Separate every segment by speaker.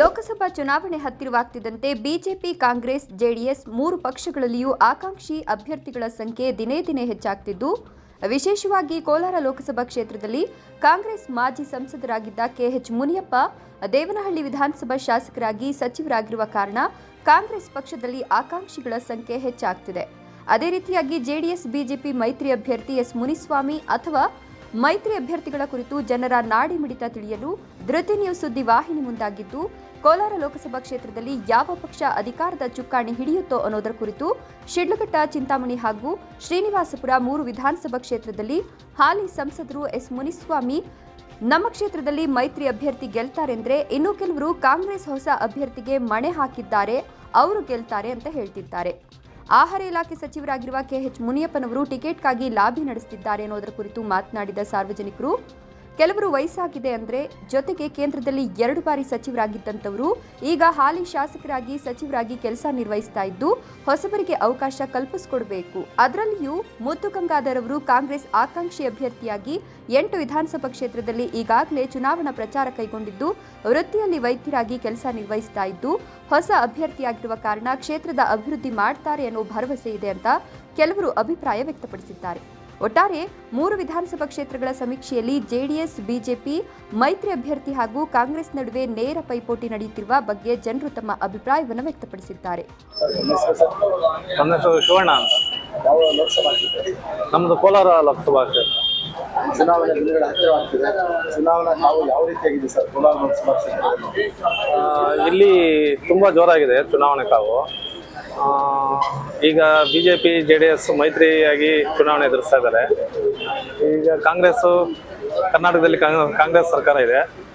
Speaker 1: ಲೋಕಸಭಾ ಚುನಾವಣೆ ಹತ್ತಿರವಾಗ್ತಿದ್ದಂತೆ BJP, Congress, JDS ಮೂರು ಪಕ್ಷಗಳಲ್ಲಿಯೂ ಆಕಾಂಕ್ಷಿ ಅಭ್ಯರ್ಥಿಗಳ ಸಂಖ್ಯೆ ದಿನೇ ದಿನೇ ಹೆಚ್ಚಾಗ್ತಿದ್ದು, ವಿಶೇಷವಾಗಿ ಕೋಲಾರ ಲೋಕಸಭಾ ಕ್ಷೇತ್ರದಲ್ಲಿ ಕಾಂಗ್ರೆಸ್ ಮಾಜಿ ಸಂಸದರಾಗಿದ್ದ ಕೆಎಚ್ ಮುನಿಯಪ್ಪ, ದೇವನಹಳ್ಳಿ ವಿಧಾನಸಭಾ ಶಾಸಕರಾಗಿ ಸಚಿವರಾಗಿರುವ ಕಾರಣ ಕಾಂಗ್ರೆಸ್ ಪಕ್ಷದಲ್ಲಿ ಆಕಾಂಕ್ಷಿಗಳ ಸಂಖ್ಯೆ ಹೆಚ್ಚಾಗ್ತಿದೆ. ಅದೇ ರೀತಿಯಾಗಿ ಜೆಡಿಎಸ್, ಬಿಜೆಪಿ ಮೈತ್ರಿ ಅಭ್ಯರ್ಥಿ ಎಸ್ ಮುನಿಸ್ವಾಮಿ ಅಥವಾ ಮೈತ್ರಿ ಅಭ್ಯರ್ಥಿಗಳ ಕುರಿತು ಜನರ ನಾಡಿ ಮಿಡಿತ ತಿಳಿಯಲು ಧೃತಿ ನ್ಯೂಸ್ ಸುದ್ದಿ ವಾಹಿನಿ ಮುಂದಾಗಿದ್ದು ಕೋಲಾರ ಲೋಕಸಭಾ ಕ್ಷೇತ್ರದಲ್ಲಿ ಯಾವ ಪಕ್ಷ ಅಧಿಕಾರದ ಚುಕ್ಕಾಣಿ ಹಿಡಿಯುತ್ತೋ ಅನ್ನೋದರ ಕುರಿತು ಶಿಡ್ಲಘಟ್ಟ, ಚಿಂತಾಮಣಿ ಹಾಗೂ ಶ್ರೀನಿವಾಸಪುರ ಮೂರು ವಿಧಾನಸಭಾ ಕ್ಷೇತ್ರದಲ್ಲಿ ಹಾಲಿ ಸಂಸದರು ಎಸ್ ಮುನಿಸ್ವಾಮಿ ನಮ್ಮ ಕ್ಷೇತ್ರದಲ್ಲಿ ಮೈತ್ರಿ ಅಭ್ಯರ್ಥಿ ಗೆಲ್ತಾರೆಂದ್ರೆ ಇನ್ನು ಕೆಲವರು ಕಾಂಗ್ರೆಸ್ ಹೊಸ ಅಭ್ಯರ್ಥಿಗೆ ಮಣೆ ಹಾಕಿದ್ದಾರೆ, ಅವರು ಗೆಲ್ತಾರೆ ಅಂತ ಹೇಳ್ತಿದ್ದಾರೆ. ಆಹಾರ ಇಲಾಖೆ ಸಚಿವರಾಗಿರುವ ಕೆಎಚ್ ಮುನಿಯಪ್ಪನವರು ಟಿಕೆಟ್ಗಾಗಿ ಲಾಬಿ ನಡೆಸುತ್ತಿದ್ದಾರೆ ಅನ್ನೋದರ ಕುರಿತು ಮಾತನಾಡಿದ ಸಾರ್ವಜನಿಕರು ಕೆಲವರು ವಯಸ್ಸಾಗಿದೆ ಅಂದ್ರೆ ಜೊತೆಗೆ ಕೇಂದ್ರದಲ್ಲಿ ಎರಡು ಬಾರಿ ಸಚಿವರಾಗಿದ್ದಂಥವರು, ಈಗ ಹಾಲಿ ಶಾಸಕರಾಗಿ ಸಚಿವರಾಗಿ ಕೆಲಸ ನಿರ್ವಹಿಸ್ತಾ ಇದ್ದು ಹೊಸಬರಿಗೆ ಅವಕಾಶ ಕಲ್ಪಿಸಿಕೊಡಬೇಕು. ಅದರಲ್ಲಿಯೂ ಮುತ್ತು ಗಂಗಾಧರ್ ಕಾಂಗ್ರೆಸ್ ಆಕಾಂಕ್ಷಿ ಅಭ್ಯರ್ಥಿಯಾಗಿ ಎಂಟು ವಿಧಾನಸಭಾ ಕ್ಷೇತ್ರದಲ್ಲಿ ಈಗಾಗಲೇ ಚುನಾವಣಾ ಪ್ರಚಾರ ಕೈಗೊಂಡಿದ್ದು, ವೃತ್ತಿಯಲ್ಲಿ ವೈದ್ಯರಾಗಿ ಕೆಲಸ ನಿರ್ವಹಿಸ್ತಾ ಇದ್ದು ಹೊಸ ಅಭ್ಯರ್ಥಿಯಾಗಿರುವ ಕಾರಣ ಕ್ಷೇತ್ರದ ಅಭಿವೃದ್ಧಿ ಮಾಡ್ತಾರೆ ಅನ್ನೋ ಭರವಸೆ ಇದೆ ಅಂತ ಕೆಲವರು ಅಭಿಪ್ರಾಯ ವ್ಯಕ್ತಪಡಿಸಿದ್ದಾರೆ. ಒಟ್ಟಾರೆ ಮೂರು ವಿಧಾನಸಭಾ ಕ್ಷೇತ್ರಗಳ ಸಮೀಕ್ಷೆಯಲ್ಲಿ ಜೆಡಿಎಸ್ ಬಿಜೆಪಿ ಮೈತ್ರಿ ಅಭ್ಯರ್ಥಿ ಹಾಗೂ ಕಾಂಗ್ರೆಸ್ ನಡುವೆ ನೇರ ಪೈಪೋಟಿ ನಡೆಯುತ್ತಿರುವ ಬಗ್ಗೆ ಜನರು ತಮ್ಮ ಅಭಿಪ್ರಾಯವನ್ನು ವ್ಯಕ್ತಪಡಿಸಿದ್ದಾರೆ.
Speaker 2: ಕ್ಷೇತ್ರ
Speaker 3: ನಮ್ಮದು ಕೋಲಾರ ಲೋಕಸಭಾ ಕ್ಷೇತ್ರ.
Speaker 2: ಚುನಾವಣೆ ಬಿಡುಗಡೆ ಹತ್ತಿರವಾಗ್ತಿದೆ. ಚುನಾವಣಾ ನಾವು ಯಾವ ರೀತಿಯಾಗಿದೆ ಸರ್ ಕೋಲಾರ ಲೋಕಸಭಾ ಕ್ಷೇತ್ರದಲ್ಲಿ?
Speaker 3: ಇಲ್ಲಿ ತುಂಬಾ ಜೋರಾಗಿದೆ ಚುನಾವಣೆ ಕಾವು ಈಗ B J P J D S ಮೈತ್ರಿಯಾಗಿ ಚುನಾವಣೆ ಎದುರಿಸ್ತಾ ಇದ್ದಾರೆ. ಈಗ ಕಾಂಗ್ರೆಸ್ಸು ಕರ್ನಾಟಕದಲ್ಲಿ ಕಾಂಗ್- ಕಾಂಗ್ರೆಸ್ ಸರ್ಕಾರ ಇದೆ.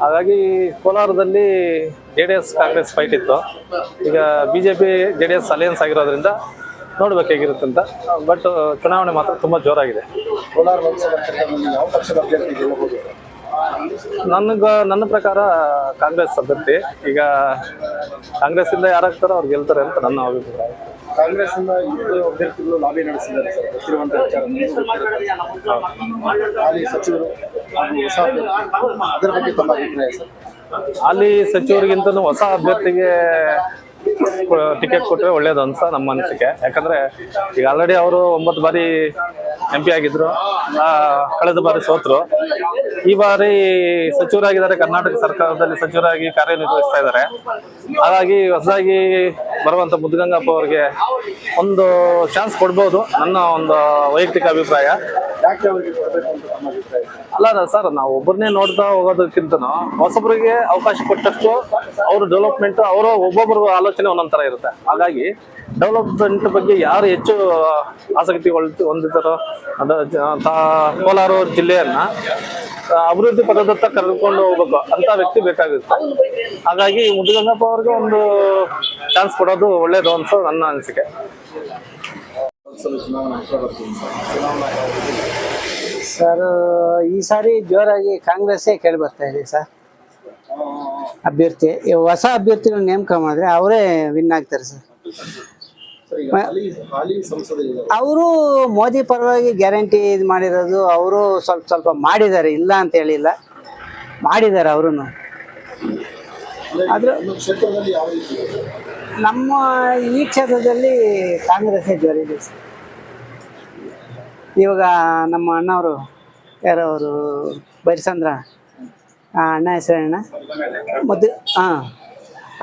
Speaker 3: ಹಾಗಾಗಿ ಕೋಲಾರದಲ್ಲಿ J D S Congress fight ಇತ್ತು. ಈಗ B J P J D S alliance ಆಗಿರೋದ್ರಿಂದ ನೋಡ್ಬೇಕು ಅಂತ. ಬಟ್, ಚುನಾವಣೆ ಮಾತ್ರ ತುಂಬ ಜೋರಾಗಿದೆ.
Speaker 2: ಕೋಲಾರ ಲೋಕಸಭಾ ಯಾವ ಪಕ್ಷದ ಅಭ್ಯರ್ಥಿ?
Speaker 3: ನನಗ ನನ್ನ ಪ್ರಕಾರ ಕಾಂಗ್ರೆಸ್ ಅಭ್ಯರ್ಥಿ. ಈಗ ಕಾಂಗ್ರೆಸ್ ಇಂದ ಯಾರಾಗ್ತಾರೋ ಅವ್ರು ಗೆಲ್ತಾರೆ ಅಂತ ನನ್ನ ಅಭಿಪ್ರಾಯ.
Speaker 2: ಕಾಂಗ್ರೆಸ್ ಇಂದ ಇಬ್ಬರು ಅಭ್ಯರ್ಥಿಗಳು ಲಾಬಿ ನಡೆಸಿದ್ದಾರೆ ಸರ್. ಗೊತ್ತಿರುವಂತ ವಿಚಾರ. ಹಾಲಿ ಸಚಿವರು ಅದರ ಬಗ್ಗೆ ತಮ್ಮ ಅಭಿಪ್ರಾಯ ಸರ್.
Speaker 3: ಅಲ್ಲಿ ಸಚಿವರಿಗಿಂತ ಹೊಸ ಅಭ್ಯರ್ಥಿಗೆ ಟಿಕೆಟ್ ಕೊಟ್ಟರೆ ಒಳ್ಳೇದು ಅಂತ ನಮ್ಮ ಅನಿಸಿಕೆ. ಯಾಕಂದ್ರೆ ಈಗ ಆಲ್ರೆಡಿ ಅವರು ಒಂಬತ್ತು ಬಾರಿ ಎಂ ಪಿ ಆಗಿದ್ರು. ಕಳೆದ ಬಾರಿ ಸೋತರು. ಈ ಬಾರಿ ಸಚಿವರಾಗಿದ್ದಾರೆ. ಕರ್ನಾಟಕ ಸರ್ಕಾರದಲ್ಲಿ ಸಚಿವರಾಗಿ ಕಾರ್ಯನಿರ್ವಹಿಸ್ತಾ ಇದ್ದಾರೆ. ಹಾಗಾಗಿ ಹೊಸದಾಗಿ ಬರುವಂತ ಮುದ್ಗಂಗಪ್ಪ ಅವರಿಗೆ ಒಂದು ಚಾನ್ಸ್ ಕೊಡ್ಬೋದು. ನನ್ನ ಒಂದು ವೈಯಕ್ತಿಕ ಅಭಿಪ್ರಾಯ. ಅಲ್ಲ ಸರ್, ನಾವು ಒಬ್ಬರನ್ನೇ ನೋಡ್ತಾ ಹೋಗೋದಕ್ಕಿಂತನೂ ಹೊಸಬ್ರಿಗೆ ಅವಕಾಶ ಕೊಟ್ಟಷ್ಟು ಅವ್ರ ಡೆವಲಪ್ಮೆಂಟ್ ಅವರ ಒಬ್ಬೊಬ್ಬರ ಆಲೋಚನೆ ಒಂದೊಂದ್ ಥರ ಇರುತ್ತೆ. ಹಾಗಾಗಿ ಡೆವಲಪ್ಮೆಂಟ್ ಬಗ್ಗೆ ಯಾರು ಹೆಚ್ಚು ಆಸಕ್ತಿ ಹೊಂದಿದ್ದಾರೋ ಅದ ಕೋಲಾರ ಜಿಲ್ಲೆಯನ್ನ ಅಭಿವೃದ್ಧಿ ಪದದತ್ತ ಕರೆದುಕೊಂಡು ಹೋಗ್ಬೇಕು ಅಂತ ವ್ಯಕ್ತಿ ಬೇಕಾಗುತ್ತೆ. ಹಾಗಾಗಿ ಮುದ್ದುಗಂಗಪ್ಪ ಅವ್ರಿಗೆ ಒಂದು ಚಾನ್ಸ್ ಕೊಡೋದು ಒಳ್ಳೇದು ಅಂತ ನನ್ನ ಅನಿಸಿಕೆ.
Speaker 2: ಚುನಾವಣೆ ಸರ್,
Speaker 4: ಈ ಸಾರಿ ಜೋರಾಗಿ ಕಾಂಗ್ರೆಸ್ಸೇ ಕೇಳಿ ಬರ್ತಾ ಇದೆ ಸರ್. ಅಭ್ಯರ್ಥಿ ಹೊಸ ಅಭ್ಯರ್ಥಿಗಳು ನೇಮಕ ಮಾಡಿದ್ರೆ ಅವರೇ ವಿನ್ ಆಗ್ತಾರೆ ಸರ್. ಅವರು ಮೋದಿ ಪರವಾಗಿ ಗ್ಯಾರಂಟಿ ಇದು ಮಾಡಿರೋದು, ಅವರು ಸ್ವಲ್ಪ ಸ್ವಲ್ಪ ಮಾಡಿದ್ದಾರೆ, ಇಲ್ಲ ಅಂತ ಹೇಳಿಲ್ಲ. ಮಾಡಿದ್ದಾರೆ ಅವರು ಆದ್ರೆ?
Speaker 2: ನಮ್ಮ
Speaker 4: ಈ ಕ್ಷೇತ್ರದಲ್ಲಿ ಕಾಂಗ್ರೆಸ್ ಜೋರಿದೆ ಸರ್. ಇವಾಗ ನಮ್ಮ ಅಣ್ಣವರು ಯಾರೋ ಅವರು ಬೈರಸಂದ್ರ ಆ, ಅಣ್ಣ ಹೆಸರಣ್ಣ ಮತ್ತು ಹಾಂ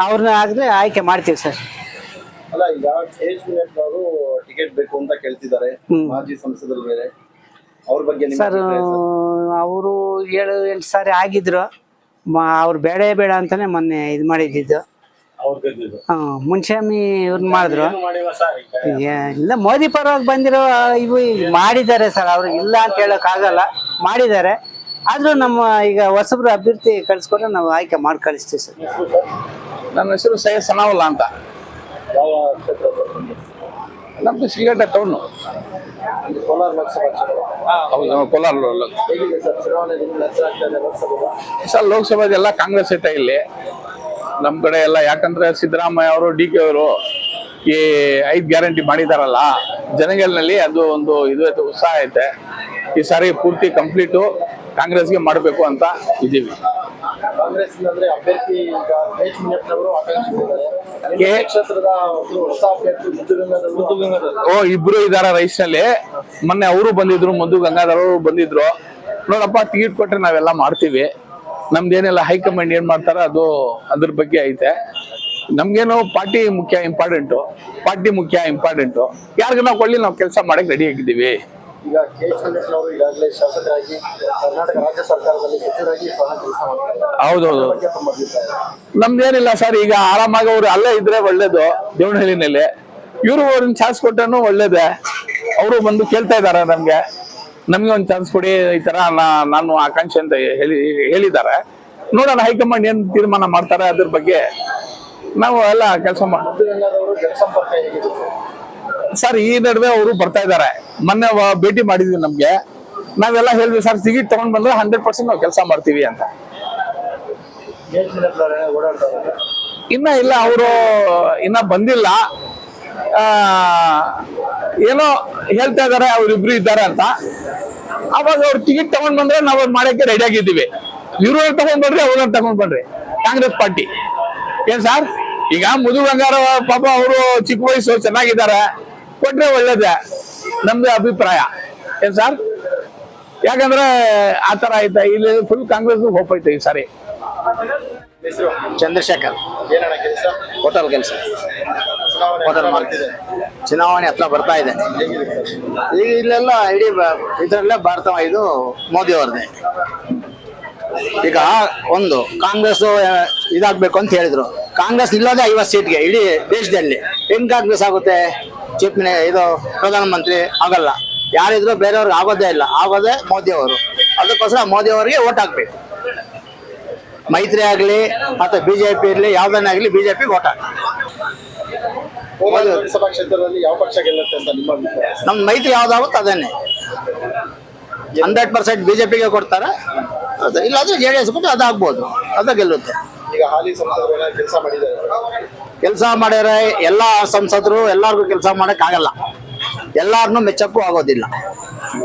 Speaker 4: ಅವ್ರನ್ನ ಆದರೆ ಆಯ್ಕೆ ಮಾಡ್ತೀವಿ ಸರ್.
Speaker 2: ಅಲ್ಲ ಈಗ ಅವರು ಟಿಕೆಟ್ ಬೇಕು ಅಂತ ಕೇಳ್ತಿದ್ದಾರೆ.
Speaker 4: ಹ್ಮ್.
Speaker 2: ಮಾಜಿ ಸಂಸದರು ಬೇರೆ. ಅವ್ರ ಬಗ್ಗೆ
Speaker 4: ಸರ್ ಅವರು ಏಳು ಎಂಟು ಸಾರಿ ಆಗಿದ್ರು. ಮ ಅವ್ರು ಬೇಡ ಬೇಡ ಅಂತಾನೆ ಮೊನ್ನೆ ಇದು ಮಾಡಿದ್ದು ಹಾಂ ಮುನ್ಸ್ವಾಮಿ ಇವ್ರನ್ನ ಮಾಡಿದ್ರು. ಇಲ್ಲ ಮೋದಿ ಪರವಾಗಿ ಬಂದಿರೋ ಇವು ಈಗ ಮಾಡಿದ್ದಾರೆ ಸರ್ ಅವ್ರು ಇಲ್ಲ ಅಂತ ಹೇಳಕ್ ಆಗಲ್ಲ. ಮಾಡಿದ್ದಾರೆ. ಆದ್ರೂ ನಮ್ಮ ಈಗ ಹೊಸಬ್ರು ಅಭ್ಯರ್ಥಿ ಕಳ್ಸ್ಕೊಂಡ್ರೆ ನಾವು ಆಯ್ಕೆ ಮಾಡಿ ಕಳಿಸ್ತೀವಿ ಸರ್.
Speaker 5: ನನ್ನ ಹೆಸರು ಸೈಯದ್ ಸನಾವಲ್ಲ ಅಂತ.
Speaker 2: ನಿಮ್ದು?
Speaker 5: ಶ್ರೀಘಟ್ಟ ಟೌನು
Speaker 2: ಕೋಲಾರ ಲೋಕಸಭಾ
Speaker 5: ಹೌದು ಕೋಲಾರ
Speaker 2: ಸರ್
Speaker 5: ಲೋಕಸಭಾದೆಲ್ಲ ಕಾಂಗ್ರೆಸ್ ಐತೆ ಇಲ್ಲಿ. ನಮ್ಮ ಕಡೆ ಎಲ್ಲ ಯಾಕಂದ್ರೆ ಸಿದ್ದರಾಮಯ್ಯ ಅವರು ಡಿ ಕೆ ಅವರು ಈ ಐದು ಗ್ಯಾರಂಟಿ ಮಾಡಿದಾರಲ್ಲ ಜನಗಳಲ್ಲಿ ಅದು ಒಂದು ಇದು ಐತೆ ಉತ್ಸಾಹ ಐತೆ. ಈ ಸಾರಿ ಪೂರ್ತಿ ಕಂಪ್ಲೀಟು ಕಾಂಗ್ರೆಸ್ಗೆ ಮಾಡಬೇಕು ಅಂತ ಇದ್ದೀವಿ. ಓ ಇಬ್ರು ಇದಾರ ರೈಸ್ನಲ್ಲಿ. ಮೊನ್ನೆ ಅವರು ಬಂದಿದ್ರು ಮಧು ಗಂಗಾಧರ್ ಅವರು ಬಂದಿದ್ರು. ನೋಡಪ್ಪ ಟಿಕೆಟ್ ಕೊಟ್ರೆ ನಾವೆಲ್ಲ ಮಾಡ್ತೀವಿ. ನಮ್ದೇನೆಲ್ಲ ಹೈಕಮಾಂಡ್ ಏನ್ ಮಾಡ್ತಾರ ಅದು ಅದ್ರ ಬಗ್ಗೆ ಐತೆ. ನಮ್ಗೇನು ಪಾರ್ಟಿ ಮುಖ್ಯ ಇಂಪಾರ್ಟೆಂಟು ಪಾರ್ಟಿ ಮುಖ್ಯ ಇಂಪಾರ್ಟೆಂಟು ಯಾರಿಗ ನಾವು ಕೊಳ್ಳಿ ನಾವು ಕೆಲಸ ಮಾಡಕ್ ರೆಡಿ ಆಗಿದ್ದೀವಿ.
Speaker 2: ಈಗ ಕೆ ಈಗಾಗಲೇ ಶಾಸಕರಾಗಿ ಕರ್ನಾಟಕ ರಾಜ್ಯ ಸರ್ಕಾರದಲ್ಲಿ ಸಚಿವರಾಗಿ ಸಹ ಕೆಲಸ ಮಾಡ್ತಾರೆ.
Speaker 5: ಹೌದೌದು. ನಮ್ದೇನಿಲ್ಲ ಸರ್ ಈಗ ಆರಾಮಾಗಿ ಅವ್ರು ಅಲ್ಲೇ ಇದ್ರೆ ಒಳ್ಳೇದು ದೇವನಹಳ್ಳಿನಲ್ಲಿ. ಇವರು ಅವ್ರನ್ನ ಚಾನ್ಸ್ ಕೊಟ್ಟನು ಒಳ್ಳೇದೇ. ಅವರು ಬಂದು ಕೇಳ್ತಾ ಇದ್ದಾರೆ ನಮ್ಗೆ. ನಮ್ಗೆ ಒಂದು ಚಾನ್ಸ್ ಕೊಡಿ ಈ ತರ ನಾ- ನಾನು ಆಕಾಂಕ್ಷೆ ಅಂತ ಹೇಳಿ ಹೇಳಿದ್ದಾರೆ. ನೋಡೋಣ ಹೈಕಮಾಂಡ್ ಏನ್ ತೀರ್ಮಾನ ಮಾಡ್ತಾರೆ ಅದ್ರ ಬಗ್ಗೆ. ನಾವು ಎಲ್ಲ ಕೆಲಸ
Speaker 2: ಸರ್
Speaker 5: ಈ ನಡುವೆ ಅವರು ಬರ್ತಾ ಇದ್ದಾರೆ. ಮೊನ್ನೆ ಭೇಟಿ ಮಾಡಿದ್ವಿ ನಮ್ಗೆ. ನಾವೆಲ್ಲ ಹೇಳಿದ್ವಿ ಸರ್ ಟಿಕೆಟ್ ತಗೊಂಡ್ ಬಂದ್ರೆ ಹಂಡ್ರೆಡ್ ಪರ್ಸೆಂಟ್ ನಾವು ಕೆಲಸ ಮಾಡ್ತೀವಿ ಅಂತ. ಇನ್ನ ಇಲ್ಲ ಅವರು ಇನ್ನ ಬಂದಿಲ್ಲ. ಏನೋ ಹೇಳ್ತಾ ಇದಾರೆ ಅವ್ರಿಬ್ರು ಇದ್ದಾರೆ ಅಂತ. ಅವಾಗ ಅವ್ರು ಟಿಕೆಟ್ ತಗೊಂಡ್ ಬಂದ್ರೆ ನಾವು ಅವ್ರು ಮಾಡಕ್ಕೆ ರೆಡಿ ಆಗಿದ್ದೀವಿ. ಇವ್ರು ತಗೊಂಡ್ ಬನ್ರಿ ಅವ್ರನ್ನ ತಗೊಂಡ್ ಬನ್ರಿ ಕಾಂಗ್ರೆಸ್ ಪಾರ್ಟಿ. ಏನ್ ಸರ್ ಈಗ ಮುದು ಬಂಗಾರ ಪಾಪ ಅವರು ಚಿಕ್ಕ ವಯಸ್ಸು ಚೆನ್ನಾಗಿದ್ದಾರೆ. ಕೊಟ್ರೆ ಒಳ್ಳೇದೇ. ನಮ್ದು ಅಭಿಪ್ರಾಯ. ಏನ್ ಸರ್ ಯಾಕಂದ್ರೆ ಆತರ ಆಯ್ತಾ ಇಲ್ಲಿ ಫುಲ್ ಕಾಂಗ್ರೆಸ್ ಹೋಪ್ ಐತೆ ಈ ಸಾರಿ.
Speaker 6: ಚಂದ್ರಶೇಖರ್. ಹೋಟೆಲ್ ಕೆಲಸ. ಹೋಟೆಲ್
Speaker 2: ಮಾಡ್ತಿದೆ
Speaker 6: ಚುನಾವಣೆ ಹತ್ರ ಬರ್ತಾ ಇದೆ. ಈಗ ಇಲ್ಲೆಲ್ಲ ಇಡೀ ಇದ್ರಲ್ಲೇ ಭಾರತ ಇದು ಮೋದಿ ಅವ್ರದ್ದೇ. ಈಗ ಒಂದು ಕಾಂಗ್ರೆಸ್ ಇದಾಗ್ಬೇಕು ಅಂತ ಹೇಳಿದ್ರು. ಕಾಂಗ್ರೆಸ್ ಇಲ್ಲದೆ ಐವತ್ತು ಸೀಟ್ಗೆ ಇಡೀ ದೇಶದಲ್ಲಿ ಹೆಂಗ್ ಕಾಂಗ್ರೆಸ್ ಆಗುತ್ತೆ? ಚೀಫ್ ಮಿನಿ ಇದು ಪ್ರಧಾನಮಂತ್ರಿ ಆಗಲ್ಲ. ಯಾರಿದ್ರು ಬೇರೆಯವ್ರಿಗೆ ಆಗೋದೇ ಇಲ್ಲ. ಆಗೋದೇ ಮೋದಿ ಅವರು. ಅದಕ್ಕೋಸ್ಕರ ಮೋದಿ ಅವರಿಗೆ ಓಟ್ ಹಾಕ್ಬೇಕು. ಮೈತ್ರಿ ಆಗಲಿ ಅಥವಾ ಬಿಜೆಪಿ ಇರಲಿ ಯಾವುದನ್ನೇ ಆಗಲಿ ಬಿಜೆಪಿಗೆ ಓಟ್ ಹಾಕಿ
Speaker 2: ಕೋಲಾರ ಲೋಕಸಭಾ ಕ್ಷೇತ್ರದಲ್ಲಿ ಯಾವ ಪಕ್ಷ ಗೆಲ್ಲುತ್ತೆ ಅಂತ ನಿಮ್ಮ ಅಭಿಪ್ರಾಯ?
Speaker 6: ನಮ್ ಮೈತ್ರಿ ಯಾವ್ದಾಗುತ್ತೆ ಅದನ್ನೇ. ಹಂಡ್ರೆಡ್ ಪರ್ಸೆಂಟ್ ಬಿಜೆಪಿಗೆ ಕೊಡ್ತಾರೆ. ಅದು ಇಲ್ಲಾಂದ್ರೆ ಜೆ ಡಿ ಎಸ್ ಕೊಟ್ಟು ಅದಾಗ್ಬೋದು. ಅದ ಗೆಲ್ಲುತ್ತೆ.
Speaker 2: ಈಗ ಹಾಲಿ ಕೆಲಸ ಮಾಡಿದ್ದಾರೆ.
Speaker 6: ಕೆಲಸ ಮಾಡ್ಯಾರ ಎಲ್ಲ ಸಂಸದರು ಎಲ್ಲರಿಗೂ ಕೆಲಸ ಮಾಡಕ್ ಆಗಲ್ಲ. ಎಲ್ಲಾರನ್ನೂ ಮೆಚ್ಚಕ್ಕೂ ಆಗೋದಿಲ್ಲ.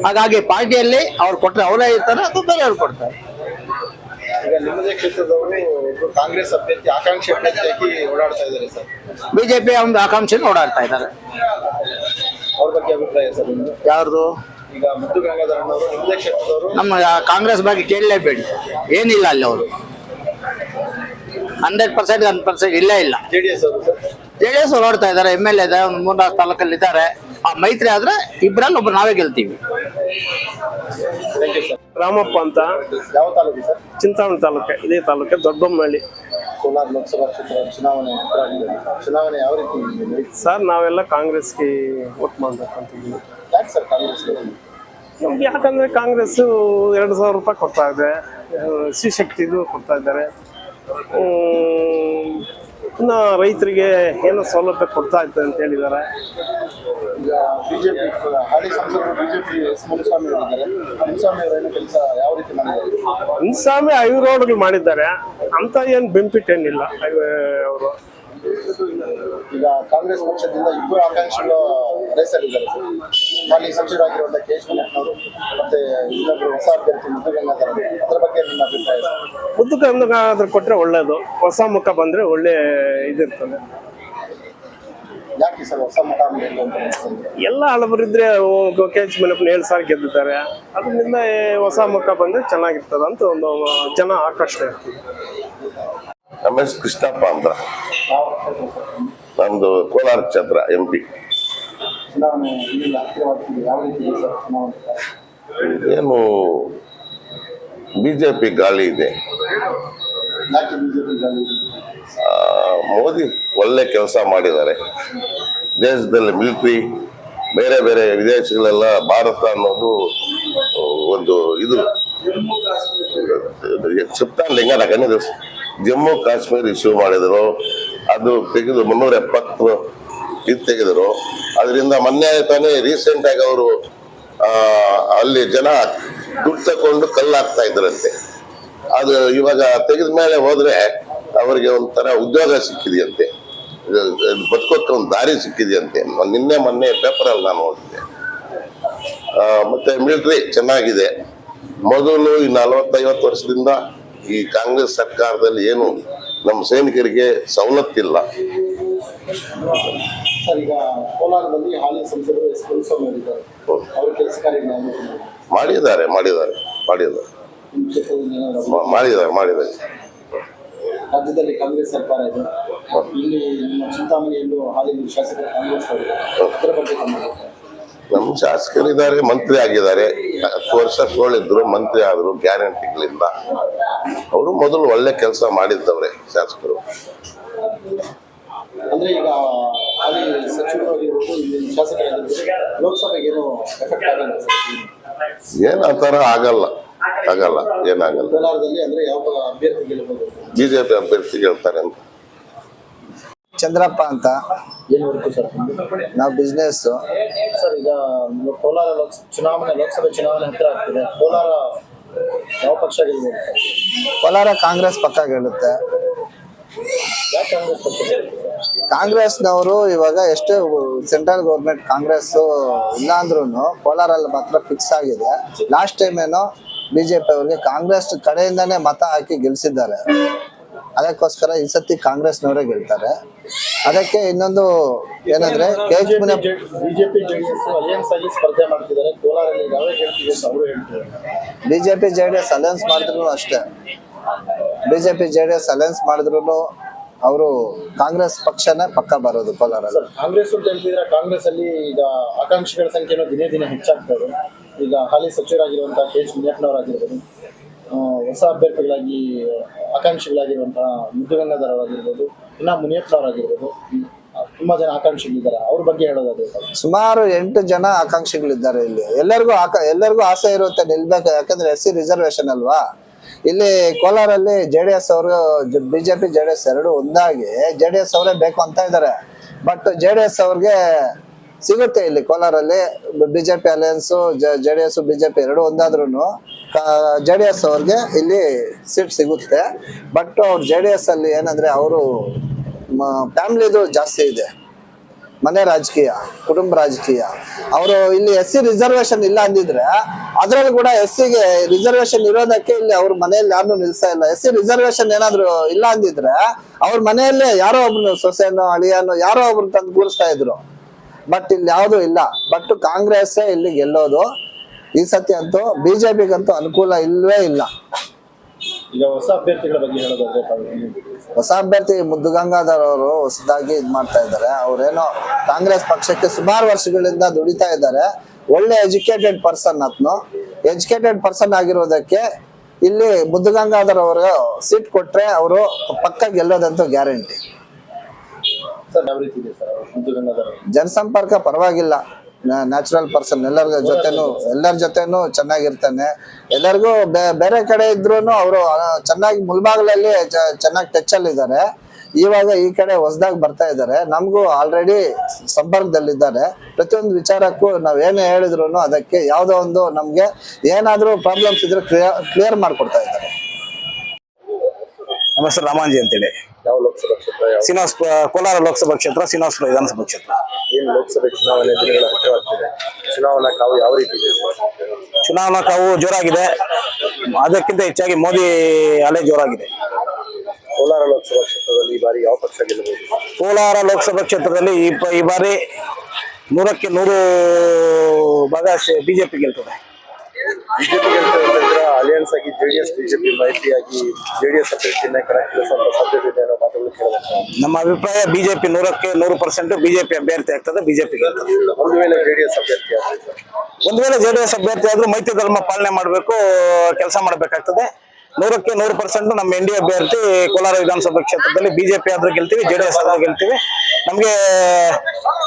Speaker 6: ಹಾಗಾಗಿ ಪಾರ್ಟಿಯಲ್ಲಿ ಅವ್ರು ಕೊಟ್ರೆ ಅವರೇ ಇರ್ತಾರೆ ಅಥವಾ ಬೇರೆಯವ್ರು ಕೊಡ್ತಾರೆ.
Speaker 2: ನಿಮ್ಮದೇ ಕ್ಷೇತ್ರದವರು ಕಾಂಗ್ರೆಸ್ ಅಭ್ಯರ್ಥಿ ಆಕಾಂಕ್ಷಿ ಅಭ್ಯರ್ಥಿಯಾಗಿ ಓಡಾಡ್ತಾ ಇದ್ದಾರೆ ಸರ್.
Speaker 6: ಬಿಜೆಪಿ ಒಂದು ಆಕಾಂಕ್ಷೆನ ಓಡಾಡ್ತಾ ಇದ್ದಾರೆ.
Speaker 2: ಅವ್ರ ಬಗ್ಗೆ ಅಭಿಪ್ರಾಯ ಸರ್ ನಿಮ್ದು?
Speaker 6: ಯಾರ್ದು?
Speaker 2: ಈಗ ಮುದ್ದು ನಿಮ್ಮದೇ ಕ್ಷೇತ್ರದವರು.
Speaker 6: ನಮ್ಮ ಕಾಂಗ್ರೆಸ್ ಬಗ್ಗೆ ಕೇಳಲೇಬೇಡಿ. ಏನಿಲ್ಲ ಅಲ್ಲಿ ಅವರು. ಹಂಡ್ರೆಡ್ ಪರ್ಸೆಂಟ್ ಹಂಡ್ರೆಡ್ ಪರ್ಸೆಂಟ್ ಇಲ್ಲೇ ಇಲ್ಲ.
Speaker 2: ಜೆ ಡಿ ಎಸ್ ಅವರು ಸರ್?
Speaker 6: ಜೆ ಡಿ ಎಸ್ ಓಡ್ತಾ ಇದ್ದಾರೆ. ಎಂ ಎಲ್ ಎ ಇದೆ ಒಂದು ಮೂರ್ನಾಲ್ಕು ತಾಲೂಕಲ್ಲಿ ಇದ್ದಾರೆ ಆ ಮೈತ್ರಿ ಆದ್ರೆ ಇಬ್ಬರಲ್ಲಿ ಒಬ್ರು ನಾವೇ ಗೆಲ್ತೀವಿ.
Speaker 7: ರಾಮಪ್ಪ ಅಂತ.
Speaker 2: ಯಾವ ತಾಲೂಕು ಸರ್?
Speaker 7: ಚಿಂತಾಮಣಿ ತಾಲೂಕು ಇದೇ ತಾಲೂಕು ದೊಡ್ಡಬೊಮ್ಮಳ್ಳಿ
Speaker 2: ಕೋಲಾರ ಲೋಕಸಭಾ ಕ್ಷೇತ್ರ ಚುನಾವಣೆ ಹತ್ರ ಆಗಿದೆ. ಚುನಾವಣೆ ಯಾವ ರೀತಿ?
Speaker 7: ಸರ್ ನಾವೆಲ್ಲ ಕಾಂಗ್ರೆಸ್ಗೆ ವೋಟ್ ಮಾಡ್ಬೇಕಂತಿದ್ದೀವಿ
Speaker 2: ಯಾಕೆ ಸರ್ ಕಾಂಗ್ರೆಸ್
Speaker 7: ನಮ್ಗೆ ಯಾಕಂದ್ರೆ ಕಾಂಗ್ರೆಸ್ ಎರಡು ಸಾವಿರ ರೂಪಾಯಿ ಕೊಡ್ತಾ ಇದೆ. ಶ್ರೀ ಶಕ್ತಿದು ಕೊಡ್ತಾ ಇದ್ದಾರೆ. ಇನ್ನು ರೈತರಿಗೆ ಏನೋ ಸೌಲಭ್ಯ ಕೊಡ್ತಾ ಇತ್ತು ಅಂತ ಹೇಳಿದ್ದಾರೆ.
Speaker 2: ಈಗ ಬಿಜೆಪಿ ಹಾಲಿ ಸಂಸದರು ಬಿಜೆಪಿ ಎಸ್ ಮುನಿಸ್ವಾಮಿ ಅವರಿದ್ದಾರೆ ಮುನಿಸ್ವಾಮಿ ಅವರೇನು ಕೆಲಸ ಯಾವ ರೀತಿ ಮಾಡಿದ್ದಾರೆ?
Speaker 7: ಇನ್ಸಾಮಿ ಐ ರೋಡ್ಗಳು ಮಾಡಿದ್ದಾರೆ. ಅಂತ ಏನು ಬೆನಿಫಿಟ್ ಏನಿಲ್ಲ ಅವರು.
Speaker 2: ಈಗ ಕಾಂಗ್ರೆಸ್ ಪಕ್ಷದಿಂದ ಇಬ್ಬರು ಆಕಾಂಕ್ಷಿಗಳು ರೇಸಲ್ಲಿದ್ದಾರೆ ಅಲ್ಲಿ ಹಾಲಿ ಸಚಿವರಾಗಿರುವಂಥ ಕೆ ಎಚ್ ಮುನಿಯಪ್ಪನವರು ಮತ್ತೆ ಇನ್ನೊಬ್ಬರು ಹೊಸ ಅಭ್ಯರ್ಥಿ ಮುದ್ದುಗಂಗಾಧರ ಅದರ ಬಗ್ಗೆ ನಿಮ್ಮ ಅಭಿಪ್ರಾಯ
Speaker 7: ಮುದ್ದು ಅದ್ರ ಕೊಟ್ಟರೆ ಒಳ್ಳೇದು. ಹೊಸ ಮುಖ ಬಂದರೆ ಒಳ್ಳೆ ಇದಿರ್ತದೆ.
Speaker 2: ಯಾಕೆ ಸರ್ ಹೊಸ ಮುಖ ಬೇಕು ಅಂತ ಅನಿಸ್ತದೆ
Speaker 7: ಎಲ್ಲ ಹಳಬರಿದ್ರೆ ಕೆ ಎಚ್ ಮನೆಯಪ್ಪನ ಏಳು ಸಾರಿ ಗೆದ್ದಿದ್ದಾರೆ. ಅದರಿಂದ ಹೊಸ ಮುಖ ಬಂದ್ರೆ ಚೆನ್ನಾಗಿರ್ತದೆ ಅಂತ ಒಂದು ಜನ ಆಕರ್ಷಣೆ ಇರ್ತದೆ
Speaker 8: ರಮೇಶ್ ಹೆಸರು ಕೃಷ್ಣಪ್ಪ ಅಂತ. ನಮ್ದು ಕೋಲಾರ ಕ್ಷೇತ್ರ ಎಂ ಪಿ
Speaker 2: ಚುನಾವಣೆ ಇಲ್ಲಿ ಹತ್ತಿರವಾಗ್ತಿದೆ ಯಾವ ರೀತಿ ಇದೆ ಸರ್ ಚುನಾವಣೆ?
Speaker 8: ಏನು ಬಿಜೆಪಿ ಗಾಳಿ ಇದೆ.
Speaker 2: ಯಾಕೆ ಬಿಜೆಪಿ ಗಾಳಿ
Speaker 8: ಮೋದಿ ಒಳ್ಳೆ ಕೆಲಸ ಮಾಡಿದ್ದಾರೆ. ದೇಶದಲ್ಲಿ ಮಿಲಿಟ್ರಿ ಬೇರೆ ಬೇರೆ ವಿದೇಶಗಳೆಲ್ಲ ಭಾರತ ಅನ್ನೋದು ಒಂದು ಇದು. ಸುತ್ತಾನ್ ಲಿಂಗನ ಕಣ್ಣಿದ್ರು ಜಮ್ಮು ಕಾಶ್ಮೀರ್ ಇಶ್ಯೂ ಮಾಡಿದರು. ಅದು ತೆಗೆದು ಮುನ್ನೂರ ಎಪ್ಪತ್ತು ಇದು ತೆಗೆದರು. ಅದರಿಂದ ಮೊನ್ನೆ ತಾನೇ ರೀಸೆಂಟ್ ಆಗಿ ಅವರು ಅಲ್ಲಿ ಜನ ದುಡ್ಡು ತಗೊಂಡು ಕಲ್ಲು ಇದ್ರಂತೆ. ಅದು ಇವಾಗ ತೆಗೆದ ಮೇಲೆ ಹೋದ್ರೆ ಅವರಿಗೆ ಒಂಥರ ಉದ್ಯೋಗ ಸಿಕ್ಕಿದೆಯಂತೆ. ಇದು ಬದುಕೋಕೆ ಒಂದು ದಾರಿ ಸಿಕ್ಕಿದೆಯಂತೆ. ನಿನ್ನೆ ಮೊನ್ನೆ ಪೇಪರಲ್ಲಿ ನಾನು ಓದಿದೆ ಮತ್ತೆ ಮಿಲಿಟ್ರಿ ಚೆನ್ನಾಗಿದೆ. ಮೊದಲು ಈ ನಲವತ್ತೈವತ್ತು ವರ್ಷದಿಂದ ಈ ಕಾಂಗ್ರೆಸ್ ಸರ್ಕಾರದಲ್ಲಿ ಏನು ನಮ್ಮ ಸೈನಿಕರಿಗೆ ಸವಲತ್ತಿಲ್ಲ.
Speaker 2: ಸರ್ ಈಗ ಕೋಲಾರದಲ್ಲಿ ಹಾಲಿ ಸಂಸದರು ಎಸ್ ಕುಲಸ್ವಾಮಿ ಅವರಿದ್ದಾರೆ ಅವರ ಕೆಲಸ ಕಾರ್ಯಗಳನ್ನು
Speaker 8: ಮಾಡಿದ್ದಾರೆ ಮಾಡಿದ್ದಾರೆ ಮಾಡಿದ್ದಾರೆ. ಮಾ- ಮಾಡಿದ್ದಾರೆ ಮಾಡಿದ್ದಾರೆ.
Speaker 2: ರಾಜ್ಯದಲ್ಲಿ ಕಾಂಗ್ರೆಸ್ ಸರ್ಕಾರ ಇದೆ. ಇಲ್ಲಿ ನಿಮ್ಮ ಚಿಂತಾಮಣಿಯಲ್ಲೂ ಹಾಲಿ ಶಾಸಕರು ಕಾಂಗ್ರೆಸ್ ಅವರಿದ್ದಾರೆ ಅದರ ಬಗ್ಗೆ ತಮ್ಮ ಅಭಿಪ್ರಾಯ?
Speaker 8: ನಮ್ಮ ಶಾಸಕರಿದ್ದಾರೆ ಮಂತ್ರಿ ಆಗಿದ್ದಾರೆ. ಹತ್ತು ವರ್ಷ ಸೋಳಿದ್ರು ಮಂತ್ರಿ ಆದ್ರು ಗ್ಯಾರಂಟಿಗಳಿಂದ ಅವರು ಮೊದಲು ಒಳ್ಳೆ ಕೆಲಸ ಮಾಡಿದ್ದವ್ರೆ ಶಾಸಕರು.
Speaker 2: ಅಂದ್ರೆ ಈಗ ಹಾಲಿ ಸಚಿವರಾಗಿರ್ಬೋದು ಇಲ್ಲಿ ಶಾಸಕರಾಗಿರ್ಬೋದು ಲೋಕಸಭೆಗೆ ಏನು ಎಫೆಕ್ಟ್ ಆಗಲ್ಲ
Speaker 8: ಏನ್ ಆ ಥರ ಆಗಲ್ಲ. ಆಗಲ್ಲ ಏನಾಗಲ್ಲ.
Speaker 2: ಕೋಲಾರದಲ್ಲಿ ಅಂದ್ರೆ ಯಾವ ಅಭ್ಯರ್ಥಿ ಗೆಲ್ಲಬಹುದು
Speaker 8: ಬಿಜೆಪಿ ಅಭ್ಯರ್ಥಿ ಹೇಳ್ತಾರೆ ಅಂತ.
Speaker 9: ಚಂದ್ರಪ್ಪ ಅಂತ.
Speaker 2: ಏನ್ ವರ್ಕು ಸರ್?
Speaker 9: ನಾವು ಬಿಸ್ನೆಸ್
Speaker 2: ಸರ್ ಈಗ ಕೋಲಾರ ಲೋಕ ಚುನಾವಣೆ ಲೋಕಸಭೆ ಚುನಾವಣೆ ಹತ್ರ ಆಗ್ತಿದೆ. ಕೋಲಾರ ಯಾವ ಪಕ್ಷ ಗೆಲ್ಬಹುದು ಸರ್
Speaker 9: ಕೋಲಾರ ಕಾಂಗ್ರೆಸ್ ಪಕ್ಕ ಗೆಲ್ಲುತ್ತೆ.
Speaker 2: ಯಾಕೆ ಕಾಂಗ್ರೆಸ್ ಪಕ್ಷ?
Speaker 9: ಕಾಂಗ್ರೆಸ್ನವರು ಇವಾಗ ಎಷ್ಟೇ ಸೆಂಟ್ರಲ್ ಗೌರ್ಮೆಂಟ್ ಕಾಂಗ್ರೆಸ್ ಇಲ್ಲ ಅಂದ್ರೂ ಕೋಲಾರಲ್ಲಿ ಮಾತ್ರ ಫಿಕ್ಸ್ ಆಗಿದೆ. ಲಾಸ್ಟ್ ಟೈಮ್ ಏನೋ ಬಿಜೆಪಿ ಅವ್ರಿಗೆ ಕಾಂಗ್ರೆಸ್ ಕಡೆಯಿಂದಾನೇ ಮತ ಹಾಕಿ ಗೆಲ್ಸಿದ್ದಾರೆ. ಅದಕ್ಕೋಸ್ಕರ ಈ ಸತಿ ಕಾಂಗ್ರೆಸ್ನವರೇ ಗೆಲ್ತಾರೆ. ಅದಕ್ಕೆ ಇನ್ನೊಂದು ಏನಂದ್ರೆ K H Muniyappa
Speaker 2: BJP JDS alliance ಸ್ಪರ್ಧೆ ಮಾಡ್ತಿದ್ದಾರೆ?
Speaker 9: ಬಿಜೆಪಿ ಜೆ ಡಿ ಮಾಡಿದ್ರು ಅಷ್ಟೇ. BJP J D S alliance ಮಾಡಿದ್ರು ಅವರು ಕಾಂಗ್ರೆಸ್ ಪಕ್ಷನೇ ಪಕ್ಕ ಬರೋದು
Speaker 2: ಕೋಲಾರ ಕಾಂಗ್ರೆಸ್ ಅಂತ ಹೇಳ್ತಿದ್ರೆ ಕಾಂಗ್ರೆಸ್ ಅಲ್ಲಿ ಈಗ ಆಕಾಂಕ್ಷಿಗಳ ಸಂಖ್ಯೆನೂ ದಿನೇ ದಿನೇ ಹೆಚ್ಚಾಗ್ತಾ ಇದೆ ಈಗ ಹಾಲಿ ಸಚಿವರಾಗಿರುವಂತಹ ಕೆ ಎಚ್ ಮುನಿಯಪ್ಪನವರಾಗಿರ್ಬೋದು ಹೊಸ ಅಭ್ಯರ್ಥಿಗಳಾಗಿ ಆಕಾಂಕ್ಷಿಗಳಾಗಿರುವಂತಹ ಮುದ್ದುಗಂಗಾಧರ್ ಅವರಾಗಿರ್ಬೋದು ಇನ್ನ ಮುನಿಯಪ್ಪನವರಾಗಿರ್ಬೋದು ತುಂಬಾ ಜನ ಆಕಾಂಕ್ಷಿಗಳಿದ್ದಾರೆ. ಅವ್ರ ಬಗ್ಗೆ ಹೇಳೋದಾದ್ರೆ
Speaker 9: ಸುಮಾರು ಎಂಟು ಜನ ಆಕಾಂಕ್ಷಿಗಳಿದ್ದಾರೆ ಇಲ್ಲಿ. ಎಲ್ಲರಿಗೂ ಎಲ್ಲರಿಗೂ ಆಸೆ ಇರುತ್ತೆ ನಿಲ್ಬೇಕು ಯಾಕಂದ್ರೆ ಎಸ್ ಸಿ ರಿಸರ್ವೇಶನ್ ಅಲ್ವಾ? ಇಲ್ಲಿ ಕೋಲಾರಲ್ಲಿ ಜೆ ಡಿ ಎಸ್ ಅವರು ಬಿಜೆಪಿ, ಜೆ ಡಿ ಎಸ್ ಎರಡು ಒಂದಾಗಿ ಜೆ ಡಿ ಎಸ್ ಅವರೇ ಬೇಕು ಅಂತ ಇದ್ದಾರೆ ಬಟ್ ಜೆ ಡಿ ಎಸ್ ಅವ್ರಿಗೆ ಸಿಗುತ್ತೆ ಇಲ್ಲಿ ಕೋಲಾರಲ್ಲಿ BJP alliance, J D S, BJP ಎರಡು ಒಂದಾದ್ರೂ ಜೆ ಡಿ ಎಸ್ ಅವ್ರಿಗೆ ಇಲ್ಲಿ ಸೀಟ್ ಸಿಗುತ್ತೆ. ಬಟ್ ಅವ್ರು ಜೆ ಡಿ ಎಸ್ ಅಲ್ಲಿ ಏನಂದ್ರೆ ಅವರು ಫ್ಯಾಮಿಲಿದು ಜಾಸ್ತಿ ಇದೆ. ಮನೆ ರಾಜಕೀಯ, ಕುಟುಂಬ ರಾಜಕೀಯ. ಅವರು ಇಲ್ಲಿ ಎಸ್ ಸಿ ರಿಸರ್ವೇಶನ್ ಇಲ್ಲ ಅಂದಿದ್ರೆ, ಅದ್ರಲ್ಲಿ ಕೂಡ ಎಸ್ ಸಿಗೆ ರಿಸರ್ವೇಶನ್ ಇರೋದಕ್ಕೆ ಇಲ್ಲಿ ಅವ್ರ ಮನೆಯಲ್ಲಿ ಯಾರನ್ನೂ ನಿಲ್ಸಾ ಇಲ್ಲ. ಎಸ್ ಸಿ ರಿಸರ್ವೇಶನ್ ಏನಾದ್ರು ಇಲ್ಲ ಅಂದಿದ್ರೆ, ಅವ್ರ ಮನೆಯಲ್ಲೇ ಯಾರೋ ಒಬ್ರು ಸೊಸೆನೋ, ಅಳಿಯನೋ, ಯಾರೋ ಒಬ್ರು ತಂದು ಕೂರಿಸ್ತಾ ಇದ್ರು. ಬಟ್ ಇಲ್ಲಿ ಯಾವುದು ಇಲ್ಲ. ಬಟ್ ಕಾಂಗ್ರೆಸ್ ಇಲ್ಲಿ ಗೆಲ್ಲೋದು. ಈ ಸತಿ ಅಂತೂ ಬಿಜೆಪಿಗಂತೂ ಅನುಕೂಲ ಇಲ್ವೇ ಇಲ್ಲ.
Speaker 2: ಈಗ ಹೊಸ ಅಭ್ಯರ್ಥಿಗಳ ಬಗ್ಗೆ ಹೇಳೋದಾದ್ರೆ ತಾವು
Speaker 9: ಹೊಸ ಅಭ್ಯರ್ಥಿ ಮುದ್ದುಗಂಗಾಧರ್ ಅವರು ಹೊಸದಾಗಿ ಇದ್ ಮಾಡ್ತಾ ಇದ್ದಾರೆ. ಅವ್ರೇನೋ ಕಾಂಗ್ರೆಸ್ ಪಕ್ಷಕ್ಕೆ ಸುಮಾರು ವರ್ಷಗಳಿಂದ ದುಡಿತಾ ಇದ್ದಾರೆ. ಒಳ್ಳೆ ಎಜುಕೇಟೆಡ್ ಪರ್ಸನ್ ಅತ್ನು ಎಜುಕೇಟೆಡ್ ಪರ್ಸನ್ ಆಗಿರೋದಕ್ಕೆ ಇಲ್ಲಿ ಮುದ್ದುಗಂಗಾಧರ್ ಅವರು ಸೀಟ್ ಕೊಟ್ರೆ ಅವರು ಪಕ್ಕ ಗೆಲ್ಲೋದಂತೂ ಗ್ಯಾರಂಟಿ.
Speaker 2: ಸರ್ ಯಾವ ರೀತಿ ಇದೆ ಸರ್ ಮುದ್ದುಗಂಗಾಧರ್ ಅವರು?
Speaker 9: ಜನಸಂಪರ್ಕ ಪರವಾಗಿಲ್ಲ. ನ್ಯಾಚುರಲ್ ಪರ್ಸನ್ ಎಲ್ಲರ ಜೊತೆನು ಎಲ್ಲರ ಜೊತೆನು ಚೆನ್ನಾಗಿರ್ತಾನೆ. ಎಲ್ಲರಿಗೂ ಬೇರೆ ಕಡೆ ಇದ್ರು ಅವರು ಚೆನ್ನಾಗಿ ಮುಲ್ಬಾಗ್ಲಲ್ಲಿ ಚೆನ್ನಾಗಿ ಟಚ್ ಅಲ್ಲಿ ಇದ್ದಾರೆ ಇವಾಗ ಈ ಕಡೆ ಹೊಸದಾಗಿ ಬರ್ತಾ ಇದ್ದಾರೆ ನಮಗೂ ಆಲ್ರೆಡಿ ಸಂಪರ್ಕದಲ್ಲಿದ್ದಾರೆ. ಪ್ರತಿಯೊಂದು ವಿಚಾರಕ್ಕೂ ನಾವ್ ಏನೇ ಹೇಳಿದ್ರು ಅದಕ್ಕೆ ಯಾವ್ದೋ ಒಂದು ನಮ್ಗೆ ಏನಾದ್ರೂ ಪ್ರಾಬ್ಲಮ್ಸ್ ಇದ್ರೆ ಕ್ಲಿಯರ್ ಮಾಡ್ಕೊಡ್ತಾ ಇದ್ದಾರೆ.
Speaker 10: ನಮ್ಮ ಹೆಸರು ರಾಮಾಂಜಿ ಅಂತೇಳಿ.
Speaker 2: ಯಾವ ಲೋಕಸಭಾ ಕ್ಷೇತ್ರ ಸಿನಾಸ್
Speaker 10: ಶ್ರೀನಿವಾಸ ಕೋಲಾರ ಲೋಕಸಭಾ ಕ್ಷೇತ್ರ ಶ್ರೀನಿವಾಸಪುರ ವಿಧಾನಸಭಾ ಕ್ಷೇತ್ರ.
Speaker 2: ಏನ್ ಲೋಕಸಭೆ ಚುನಾವಣೆ ದಿನಗಳ ಹತ್ತಿರವಾಗ್ತಿದೆ ಚುನಾವಣಾ ಕಾವು ಯಾವ ರೀತಿ ಇದೆ?
Speaker 10: ಚುನಾವಣಾ ಕಾವು ಜೋರಾಗಿದೆ. ಅದಕ್ಕಿಂತ ಹೆಚ್ಚಾಗಿ ಮೋದಿ ಅಲೆ ಜೋರಾಗಿದೆ.
Speaker 2: ಕೋಲಾರ ಲೋಕಸಭಾ ಕ್ಷೇತ್ರದಲ್ಲಿ ಈ ಬಾರಿ ಯಾವ ಪಕ್ಷ ಗೆಲ್ಲಬಹುದು?
Speaker 10: ಕೋಲಾರ ಲೋಕಸಭಾ ಕ್ಷೇತ್ರದಲ್ಲಿ ಈ ಈ ಬಾರಿ ನೂರಕ್ಕೆ ನೂರು ಭಾಗ ಬಿಜೆಪಿ ಗೆಲ್ತದೆ.
Speaker 2: ಬಿಜೆಪಿ ಅಲಿಯನ್ಸ್ ಆಗಿ ಜೆಡಿಎಸ್ ಬಿಜೆಪಿ ಮೈತ್ರಿಯಾಗಿ ಜೆಡಿಎಸ್ ಅಭ್ಯರ್ಥಿನ ಕಣಕ್ಕಿಳಿಸುವಂತ ಸಾಧ್ಯತೆ ಇದೆ ಅನ್ನೋ ಮಾತುಗಳು ಕೇಳಬೇಕು
Speaker 10: ನಮ್ಮ ಅಭಿಪ್ರಾಯ ಬಿಜೆಪಿ ನೂರಕ್ಕೆ ನೂರು ಪರ್ಸೆಂಟ್ ಬಿಜೆಪಿ ಅಭ್ಯರ್ಥಿ ಆಗ್ತದೆ ಬಿಜೆಪಿಗೆ
Speaker 2: ಒಂದು ವೇಳೆ ಜೆಡಿಎಸ್ ಅಭ್ಯರ್ಥಿ ಆದ್ರೆ
Speaker 10: ಒಂದು ವೇಳೆ ಜೆ ಡಿ ಎಸ್ ಅಭ್ಯರ್ಥಿ ಆದ್ರೂ ಮೈತ್ರಿ ಧರ್ಮ ಪಾಲನೆ ಮಾಡಬೇಕು ಕೆಲಸ ಮಾಡಬೇಕಾಗ್ತದೆ. ನೂರಕ್ಕೆ ನೂರು ಪರ್ಸೆಂಟ್ ನಮ್ಮ ಎನ್ ಡಿ ಅಭ್ಯರ್ಥಿ ಕೋಲಾರ ವಿಧಾನಸಭಾ ಕ್ಷೇತ್ರದಲ್ಲಿ ಬಿಜೆಪಿ ಆದ್ರೂ ಗೆಲ್ತೀವಿ ಜೆ ಡಿ ಎಸ್ ಆದ್ರೂ ಗೆಲ್ತೀವಿ. ನಮಗೆ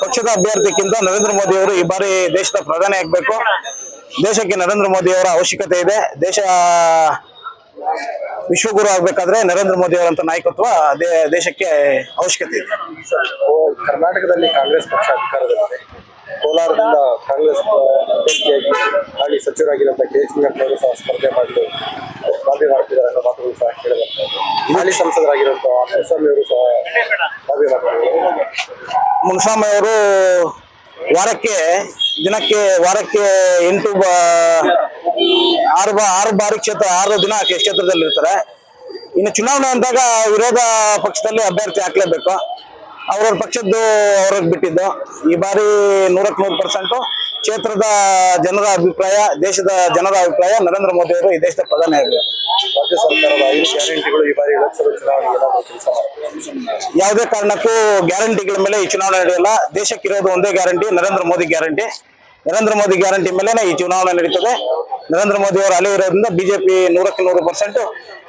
Speaker 10: ಪಕ್ಷದ ಅಭ್ಯರ್ಥಿಗಿಂತ ನರೇಂದ್ರ ಮೋದಿ ಅವರು ಈ ಬಾರಿ ದೇಶದ ಪ್ರಧಾನಿ ಆಗ್ಬೇಕು. ದೇಶಕ್ಕೆ ನರೇಂದ್ರ ಮೋದಿ ಅವರ ಅವಶ್ಯಕತೆ ಇದೆ. ದೇಶ ವಿಶ್ವಗುರು ಆಗ್ಬೇಕಾದ್ರೆ ನರೇಂದ್ರ ಮೋದಿ ಅವರಂತ ನಾಯಕತ್ವ ಅದೇ ದೇಶಕ್ಕೆ ಅವಶ್ಯಕತೆ ಇದೆ.
Speaker 2: ಕರ್ನಾಟಕದಲ್ಲಿ ಕಾಂಗ್ರೆಸ್ ಪಕ್ಷ ಅಧಿಕಾರದಲ್ಲಿದೆ. ಕೋಲಾರದಿಂದ ಕಾಂಗ್ರೆಸ್ ಅಭ್ಯರ್ಥಿಯಾಗಿ ಹಾಲಿ ಸಚಿವರಾಗಿರುವಂತ ಕೆ ಎಚ್ ಅವರು ಸಹ ಸ್ಪರ್ಧೆ ಮಾಡಲು ಬಾಧೆ ಮಾಡ್ತಿದ್ದಾರೆ ಅನ್ನೋ ಮಾತುಗಳು ಸಹ ಕೇಳಬರ್ತದೆ ಹಾಲಿ ಸಂಸದರಾಗಿರುವಂತ ಮುನಸ್ವಾಮಿ ಅವರು ಸಹ ಬಾಧೆ ಮಾಡ್ತಾರೆ
Speaker 10: ಮುನ್ಸ್ವಾಮಿ ಅವರು ವಾರಕ್ಕೆ ದಿನಕ್ಕೆ ವಾರಕ್ಕೆ ಎಂಟು ಆರು ಆರು ಬಾರಿ ಕ್ಷೇತ್ರ, ಆರು ದಿನ ಕ್ಷೇತ್ರದಲ್ಲಿ ಇರ್ತಾರೆ ಇನ್ನು ಚುನಾವಣೆ ಅಂದಾಗ ವಿರೋಧ ಪಕ್ಷದಲ್ಲಿ ಅಭ್ಯರ್ಥಿ ಹಾಕ್ಲೇಬೇಕು. ಅವ್ರವ್ರ ಪಕ್ಷದ್ದು ಅವ್ರಿಗೆ ಬಿಟ್ಟಿದ್ದು. ಈ ಬಾರಿ ನೂರಕ್ಕೆ ನೂರು ಪರ್ಸೆಂಟ್ ಕ್ಷೇತ್ರದ ಜನರ ಅಭಿಪ್ರಾಯ ದೇಶದ ಜನರ ಅಭಿಪ್ರಾಯ ನರೇಂದ್ರ ಮೋದಿ ಅವರು ಈ ದೇಶದ ಪ್ರಧಾನಿ ಆಗಬೇಕು
Speaker 2: ರಾಜ್ಯ ಸರ್ಕಾರದ ಐದು ಗ್ಯಾರಂಟಿಗಳು ಈ ಬಾರಿ ಲೋಕಸಭೆ ಚುನಾವಣೆಗೆ ಏನಾದರೂ ಕೆಲಸ ಮಾಡ್ತಾರೆ?
Speaker 10: ಯಾವುದೇ ಕಾರಣಕ್ಕೂ ಗ್ಯಾರಂಟಿಗಳ ಮೇಲೆ ಈ ಚುನಾವಣೆ ನಡೆಯಲ್ಲ. ದೇಶಕ್ಕಿರೋದು ಒಂದೇ guarantee Narendra Modi guarantee. Narendra Modi guarantee ಮೇಲೆನೆ ಈ ಚುನಾವಣೆ ನಡೀತದೆ. ನರೇಂದ್ರ ಮೋದಿ ಅವರು ಅಲೆ ಇರೋದ್ರಿಂದ ಬಿಜೆಪಿ ನೂರಕ್ಕೆ ನೂರು ಪರ್ಸೆಂಟ್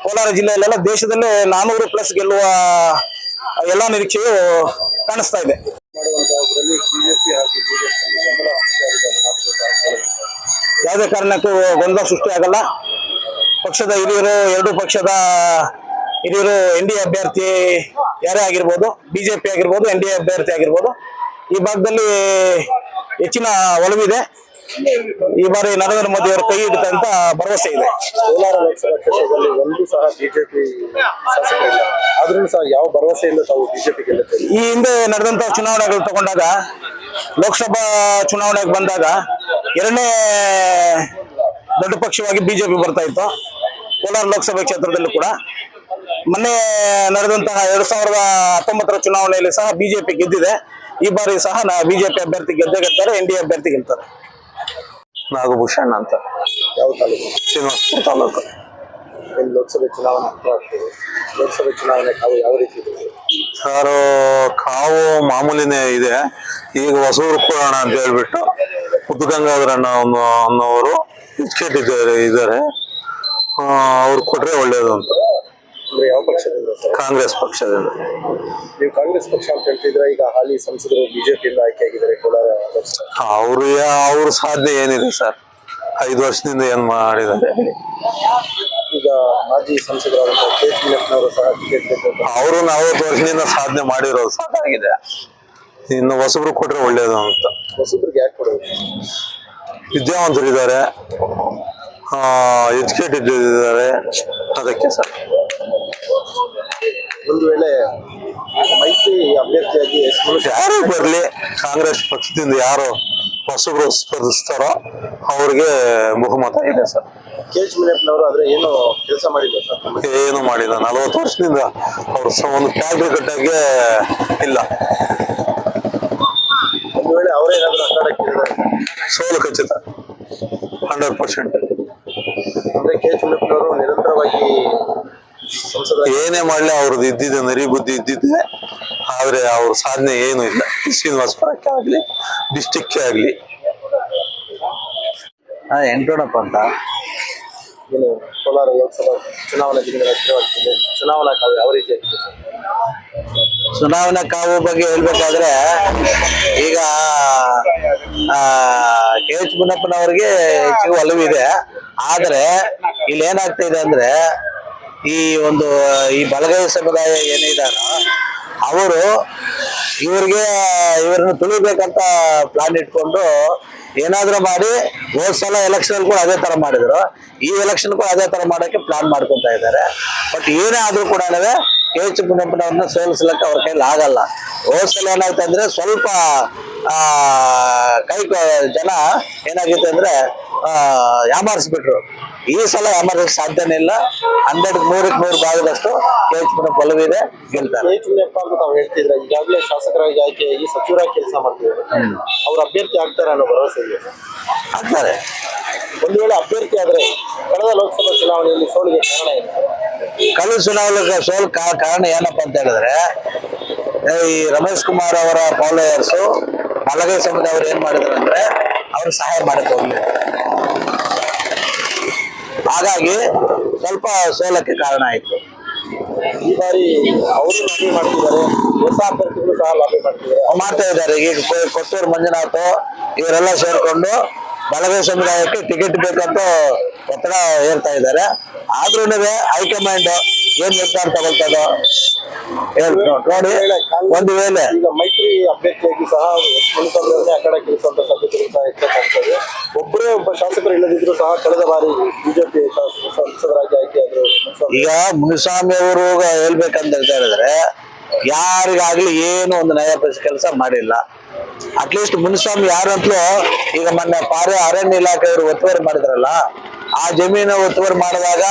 Speaker 10: ಕೋಲಾರ ಜಿಲ್ಲೆಯಲ್ಲೆಲ್ಲ ದೇಶದಲ್ಲೇ ನಾನೂರು ಪ್ಲಸ್ ಗೆಲ್ಲುವ ಎಲ್ಲ ನಿರೀಕ್ಷೆಯು ಕಾಣಿಸ್ತಾ ಇದೆ.
Speaker 2: ಮಾಡುವಂತಹದ್ರಲ್ಲಿ ಬಿಜೆಪಿ ಹಾಗೂ ಬಿಜೆಪಿ ಬೆಂಬಲ.
Speaker 10: ಯಾವುದೇ ಕಾರಣಕ್ಕೂ ಗೊಂದಲ ಸೃಷ್ಟಿ ಆಗಲ್ಲ ಪಕ್ಷದ ಹಿರಿಯರು, ಎರಡು ಪಕ್ಷದ ಹಿರಿಯರು ಎನ್ ಡಿ ಎ ಅಭ್ಯರ್ಥಿ ಯಾರೇ ಆಗಿರ್ಬೋದು, ಬಿಜೆಪಿ ಆಗಿರ್ಬೋದು, ಎನ್ ಡಿ ಎ ಅಭ್ಯರ್ಥಿ ಆಗಿರ್ಬೋದು, ಈ ಭಾಗದಲ್ಲಿ ಹೆಚ್ಚಿನ ಒಲವಿದೆ ಈ ಬಾರಿ ನರೇಂದ್ರ ಮೋದಿ ಅವರು ಕೈ ಹಿಡಿತ ಅಂತ ಭರವಸೆ ಇದೆ.
Speaker 2: ಕೋಲಾರ ಲೋಕಸಭಾ ಕ್ಷೇತ್ರದಲ್ಲಿ ಒಂದು ಸಹ ಬಿಜೆಪಿ ಶಾಸಕರಿಲ್ಲ. ಆದ್ರೂ ಸಹ ಯಾವ ಭರವಸೆಯಿಂದ ತಾವು ಬಿಜೆಪಿ ಗೆಲ್ಲುತ್ತೆ?
Speaker 10: ಈ ಹಿಂದೆ ನಡೆದಂತ ಚುನಾವಣೆಗಳು ತಗೊಂಡಾಗ ಲೋಕಸಭಾ ಚುನಾವಣೆಗೆ ಬಂದಾಗ ಎರಡನೇ ದೊಡ್ಡ ಪಕ್ಷವಾಗಿ ಬಿಜೆಪಿ ಬರ್ತಾ ಇತ್ತು. ಕೋಲಾರ ಲೋಕಸಭಾ ಕ್ಷೇತ್ರದಲ್ಲೂ ಕೂಡ. ಮೊನ್ನೆ ನಡೆದಂತಹ ಎರಡ್ ಸಾವಿರದ ಹತ್ತೊಂಬತ್ತರ ಚುನಾವಣೆಯಲ್ಲಿ ಸಹ ಬಿಜೆಪಿ ಗೆದ್ದಿದೆ. ಈ ಬಾರಿ ಸಹ ಬಿಜೆಪಿ ಅಭ್ಯರ್ಥಿ ಗೆದ್ದೇ ಗೆಲ್ತಾರೆ ಎನ್ ಡಿ ಎ ಅಭ್ಯರ್ಥಿ ಗೆಲ್ತಾರೆ. ನಾಗಭೂಷಣ್ ಅಂತ.
Speaker 2: ಯಾವ ತಾಲೂಕು?
Speaker 10: ಶ್ರೀನಿವಾಸಪುರ ತಾಲೂಕು.
Speaker 2: ಇಲ್ಲಿ ಲೋಕಸಭೆ ಚುನಾವಣೆ ಹತ್ರ ಆಗ್ತದೆ ಲೋಕಸಭೆ ಚುನಾವಣೆ ಕಾವು ಯಾವ ರೀತಿ ಇದೆ?
Speaker 11: ಸರ್ ಕಾವು ಮಾಮೂಲಿನೇ ಇದೆ. ಈಗ ಹೊಸೂರು ಪುರಾಣ ಅಂತ ಹೇಳ್ಬಿಟ್ಟು ಉದ್ಗಂಗಾಧರಣ್ಣ ಅನ್ನೋ- ಅನ್ನೋರು ಇಚ್ಚಿಟ್ಟಿದ್ದಾರೆ ಇದ್ದಾರೆ. ಇದ್ದಾರೆ ಅವ್ರು ಕೊಟ್ರೆ ಒಳ್ಳೇದು ಅಂತ.
Speaker 2: ಅಂದ್ರೆ ಯಾವ ಪಕ್ಷದಿಂದ? ಸರ್
Speaker 11: ಕಾಂಗ್ರೆಸ್ ಪಕ್ಷದಿಂದ.
Speaker 2: ನೀವು ಕಾಂಗ್ರೆಸ್ ಪಕ್ಷ ಅಂತ ಹೇಳ್ತಿದ್ರೆ ಈಗ ಹಾಲಿ ಸಂಸದರು ಬಿಜೆಪಿಯಿಂದ ಆಯ್ಕೆಯಾಗಿದ್ದಾರೆ ಕೋಲಾರ ಲೋಕಸಭಾ.
Speaker 11: ಅವರು ಅವ್ರ ಸಾಧನೆ ಏನಿದೆ ಸರ್? ಐದು ವರ್ಷದಿಂದ ಏನ್ ಮಾಡಿದ್ದಾರೆ?
Speaker 2: ಈಗ ಮಾಜಿ ಸಂಸದರಾದಂತಹ ಕೆ ಎಚ್ ಮುನಿಯಪ್ಪನವರು ಸಹ ಟಿಕೆಟ್ ಬೇಕು
Speaker 11: ಅವರು ನಲವತ್ತು ವರ್ಷದಿಂದ ಸಾಧನೆ ಮಾಡಿರೋದು. ಸಾಕಾಗಿದೆ ಇನ್ನು ಹೊಸಬ್ರು ಕೊಟ್ರೆ ಒಳ್ಳೇದು ಅಂತ.
Speaker 2: ಹೊಸಬ್ರಿಗೆ ಯಾಕೆ ಕೊಡಬೇಕು
Speaker 11: ವಿದ್ಯಾವಂತರು ಇದ್ದಾರೆ ಎಜುಕೇಟೆಡ್ ಇದ್ದಾರೆ ಅದಕ್ಕೆ ಸರ್.
Speaker 2: ಒಂದು ವೇಳೆ ಮೈತ್ರಿ ಅಭ್ಯರ್ಥಿಯಾಗಿ
Speaker 11: ಯಾರು ಬರಲಿ? ಕಾಂಗ್ರೆಸ್ ಪಕ್ಷದಿಂದ ಯಾರು ಹೊಸಬ್ರು ಸ್ಪರ್ಧಿಸ್ತಾರೋ ಅವ್ರಿಗೆ ಬಹುಮತ ಇದೆ ಸರ್.
Speaker 2: ಕೆ ಎಚ್ ಮುನಿಯಪ್ಪನವರು ಆದ್ರೆ ಏನು ಕೆಲಸ ಮಾಡಿಲ್ಲ ಸರ್?
Speaker 11: ಏನು ಮಾಡಿಲ್ಲ. ನಲವತ್ತು ವರ್ಷದಿಂದ ಅವ್ರ ಸ- ಒಂದು ಫ್ಯಾಕ್ಟ್ರಿ ಕಟ್ಟಾಗೆ ಇಲ್ಲ.
Speaker 2: ಒಂದು ವೇಳೆ ಅವರೇ ಏನಾದ್ರು ಅಖಾಡಕ್ಕೆ
Speaker 11: ಸೋಲು ಖಚಿತ. Hundred percent.
Speaker 2: ಅಂದ್ರೆ ಕೆ ಎಚ್ ಮುನಿಯಪ್ಪನವರು ನಿರಂತರವಾಗಿ
Speaker 11: ಏನೇ ಮಾಡ್ಲಿ ಅವ್ರದ್ದು ಇದ್ದಿದ್ದೆ ನರಿ ಬುದ್ಧಿ ಇದ್ದಿದ್ದೆ ಆದ್ರೆ ಅವ್ರ ಸಾಧನೆ ಏನು ಇಲ್ಲ. ಶ್ರೀನಿವಾಸಪುರಕ್ಕೆ ಆಗ್ಲಿ ಡಿಸ್ಟಿಕ್ಗೆ ಆಗ್ಲಿ.
Speaker 12: ಎಂಟೋಣಪ್ಪ ಅಂತ.
Speaker 2: ಏನು ಕೋಲಾರ ಲೋಕಸಭಾ ಚುನಾವಣಾ ದಿನಗಳ ಹತ್ತಿರವಾಗ್ತಿದೆ. ಚುನಾವಣಾ ಕಾವು ಯಾವ ರೀತಿ ಆಗಿದೆ?
Speaker 12: ಚುನಾವಣಾ ಕಾವು ಬಗ್ಗೆ ಹೇಳ್ಬೇಕಾದ್ರೆ ಈಗ ಕೆ ಎಚ್ ಮುನ್ನಪ್ಪನವ್ರಿಗೆ ಹೆಚ್ಚಿಗೆ ಒಲವಿದೆ. ಆದ್ರೆ ಇಲ್ಲಿ ಏನಾಗ್ತಾ ಇದೆ ಅಂದ್ರೆ ಈ ಒಂದು, ಈ ಬಲಗೈ ಸಮುದಾಯ ಏನಿದಾರ ಅವರು ಇವ್ರಿಗೆ, ಇವ್ರನ್ನ ತುಳಿಬೇಕಂತ ಪ್ಲಾನ್ ಇಟ್ಕೊಂಡು ಏನಾದ್ರೂ ಮಾಡಿ ಹೋದ್ ಸಲ ಎಲೆಕ್ಷನ್ ಕೂಡ ಅದೇ ತರ ಮಾಡಿದ್ರು. ಈ ಎಲೆಕ್ಷನ್ ಕೂಡ ಅದೇ ತರ ಮಾಡೋಕೆ ಪ್ಲಾನ್ ಮಾಡ್ಕೊತಾ ಇದ್ದಾರೆ. ಬಟ್ ಏನೇ ಆದ್ರೂ ಕೂಡ ಕೆ ಎಚ್ ಸೋಲಿಸ್ಲಿಕ್ಕೆ ಅವ್ರ ಕೈಲಿ ಆಗಲ್ಲ. ಹೋದ್ ಸಲ ಏನಾಯ್ತು ಅಂದ್ರೆ ಸ್ವಲ್ಪ ಆ ಕೈ ಜನ ಏನಾಗಿತ್ತು ಅಂದ್ರೆ ಆ ಯಾಮಾರಿಸ್ಬಿಟ್ರು. ಈ ಸಲ ಯಾಮಾರಿಸ್ ಸಾಧ್ಯನೇ ಇಲ್ಲ. ಹಂಡ್ರೆಡ್ ನೂರಕ್ಕೆ ನೂರು ಭಾಗದಷ್ಟು ಕೆ ಎಚ್ ಮುನಿಯಪ್ಪ ಒಲವಿದೆ ಗೆಲ್ತಾರೆ.
Speaker 2: ಕೆ ಎಚ್ ಮುನಿಯಪ್ಪ ಅಂತ ನಾವು ಹೇಳ್ತಿದ್ರೆ ಈಗಾಗಲೇ ಶಾಸಕರಾಗಿ ಆಯ್ಕೆಯಾಗಿ ಸಚಿವರಾಗಿ ಕೆಲಸ ಮಾಡ್ತಿದ್ರು ಅವ್ರ ಅಭ್ಯರ್ಥಿ ಆಗ್ತಾರೆ ಅನ್ನೋ ಭರವಸೆ ಇದೆ.
Speaker 12: ಆಗ್ತಾರೆ.
Speaker 2: ಒಂದು ವೇಳೆ ಅಭ್ಯರ್ಥಿ ಆದ್ರೆ ಕಳೆದ ಲೋಕಸಭಾ ಚುನಾವಣೆಯಲ್ಲಿ ಸೋಲಿಗೆ ಕಾರಣ ಏನು?
Speaker 12: ಕಳೆದ ಚುನಾವಣೆ ಸೋಲ್ ಕಾರಣ ಏನಪ್ಪ ಅಂತ ಹೇಳಿದ್ರೆ ಈ ರಮೇಶ್ ಕುಮಾರ್ ಅವರ ಫಾಲೋಯರ್ಸ್ ಮಲಗೈ ಸಮುದಾಯ ಅವ್ರು ಏನ್ ಮಾಡಿದ್ರು ಅಂದ್ರೆ ಅವ್ರು ಸಹಾಯ ಮಾಡಕ್ ಹೋಗ್ಲಿ. ಹಾಗಾಗಿ ಸ್ವಲ್ಪ ಸೋಲಕ್ಕೆ ಕಾರಣ ಆಯ್ತು.
Speaker 2: ಈ ಬಾರಿ ಅವರು ಲಾಬಿ ಮಾಡ್ತಿದ್ದಾರೆ ಹೊಸ ಅಭ್ಯರ್ಥಿಗಳು ಸಹ ಲಾಬಿ ಮಾಡ್ತಿದ್ದಾರೆ.
Speaker 12: ಮಾಡ್ತಾ ಇದ್ದಾರೆ. ಈಗ ಕೊತ್ತೂರು ಕೊಟ್ಟೂರು ಮಂಜುನಾಥ್ ಇವರೆಲ್ಲ ಸೇರ್ಕೊಂಡು ಬಲಗೈ ಸಮುದಾಯಕ್ಕೆ ಟಿಕೆಟ್ ಬೇಕಂತ ಒತ್ತಡ ಹೇಳ್ತಾ ಇದ್ದಾರೆ. ಆದ್ರೂ ಹೈಕಮಾಂಡ್ ಏನ್ ನಿರ್ಧಾರ ತಗೊಳ್ತದೋ ನೋಡಿ ಒಂದು ವೇಳೆ.
Speaker 2: ಮೈತ್ರಿ ಅಭ್ಯರ್ಥಿಯಾಗಿ ಸಹ ಆ ಕಡೆ ಹೆಚ್ಚು ಕಾಣ್ತದೆ ಒಬ್ಬರೇ ಒಬ್ಬ ಶಾಸಕರು ಇಲ್ಲದಿದ್ರು ಸಹ ಕಳೆದ ಬಾರಿ ಬಿಜೆಪಿ ಸಂಸದರಾಗಿ ಆಯ್ಕೆಯಾದ್ರು
Speaker 12: ಈಗ ಮುನಿಸ್ವಾಮಿ ಅವರು ಹೇಳ್ಬೇಕಂತ ಹೇಳಿದ್ರೆ ಯಾರಿಗಾಗ್ಲಿ ಏನು ಒಂದು ನಯ ಕೆಲಸ ಮಾಡಿಲ್ಲ. ಅಟ್ಲೀಸ್ಟ್ ಮುನಿಸ್ವಾಮಿ ಯಾರಂತಲೂ ಈಗ ಮೊನ್ನೆ ಪಾರೆ ಅರಣ್ಯ ಇಲಾಖೆಯವರು ಒತ್ತುವರಿ ಮಾಡಿದ್ರಲ್ಲ, ಆ ಜಮೀನು ಒತ್ತುವರಿ ಮಾಡಿದಾಗ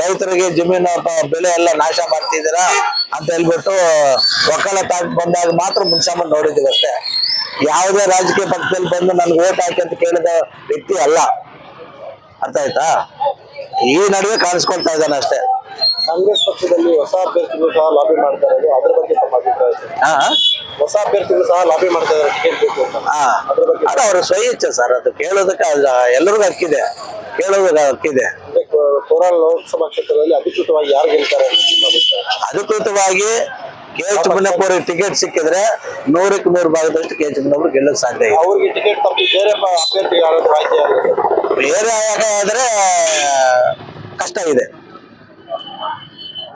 Speaker 12: ರೈತರಿಗೆ ಜಮೀನು ಬೆಲೆ ಎಲ್ಲ ನಾಶ ಮಾಡ್ತಿದ್ದೀರಾ ಅಂತ ಹೇಳ್ಬಿಟ್ಟು ತಾಕ್ ಬಂದಾಗ ಮಾತ್ರ ಮುನಿಸ್ವಾಮಿ ನೋಡಿದ್ದೀವಿ ಅಷ್ಟೇ. ಯಾವುದೇ ರಾಜಕೀಯ ಪಕ್ಷದಲ್ಲಿ ಬಂದು ನನ್ಗೆ ಓಟ್ ಹಾಕಿ ಅಂತ ಕೇಳಿದ ವ್ಯಕ್ತಿ ಅಲ್ಲ. ಅರ್ಥ ಆಯ್ತಾ? ಈ ನಡುವೆ ಕಾಣಿಸ್ಕೊಳ್ತಾ ಇದ್ದಾನೆ ಅಷ್ಟೇ.
Speaker 2: ಕಾಂಗ್ರೆಸ್ ಪಕ್ಷದಲ್ಲಿ ಹೊಸ ಅಭ್ಯರ್ಥಿಗಳು ಸಹ ಲಾಬಿ ಮಾಡ್ತಾ ಇರೋದು ಅದ್ರ ಬಗ್ಗೆ ತಮ್ಮ ಅಭಿಪ್ರಾಯ ಸರ್?
Speaker 12: ಹಾ.
Speaker 2: ಹೊಸ ಅಭ್ಯರ್ಥಿಗಳು ಸಹ ಲಾಬಿ ಮಾಡ್ತಾ ಇದ್ದಾರೆ ಟಿಕೆಟ್ ಬೇಕು ಅಂತ.
Speaker 12: ಹಾ.
Speaker 2: ಅದ್ರ ಬಗ್ಗೆ
Speaker 12: ಅದು ಅವ್ರ ಸ್ವಇಚ್ಛೆ ಸರ್. ಅದು ಕೇಳೋದಕ್ಕೆ ಅದು ಎಲ್ಲರಿಗೂ ಹಕ್ಕಿದೆ. ಕೇಳೋದಕ್ಕೆ ಹಕ್ಕಿದೆ.
Speaker 2: ಅಂದ್ರೆ ಕೋ- ಕೋಲಾರ ಲೋಕಸಭಾ ಕ್ಷೇತ್ರದಲ್ಲಿ ಅಧಿಕೃತವಾಗಿ ಯಾರು ಗೆಲ್ತಾರೆ ಅಂತ ನಿಮ್ಮ ಅಭಿಪ್ರಾಯ?
Speaker 12: ಅಧಿಕೃತವಾಗಿ ಕೆ ಎಚ್ ಟಿಕೆಟ್ ಸಿಕ್ಕಿದ್ರೆ ನೂರಕ್ಕೆ ನೂರು ಭಾಗದಷ್ಟು ಕೆ ಎಚ್ ಮುನ್ನಪ್ಪ ಗೆಲ್ಲಕ್ಕೆ ಸಾಧ್ಯ ಇದೆ.
Speaker 2: ಅವ್ರಿಗೆ ಟಿಕೆಟ್ ತಪ್ಪಿ ಬೇರೆ ಪ- ಅಭ್ಯರ್ಥಿ ಯಾರಾದ್ರೂ ಆಯ್ಕೆ ಯಾರು
Speaker 12: ಬೇರೆ ಆದ್ರೆ ಕಷ್ಟ ಇದೆ.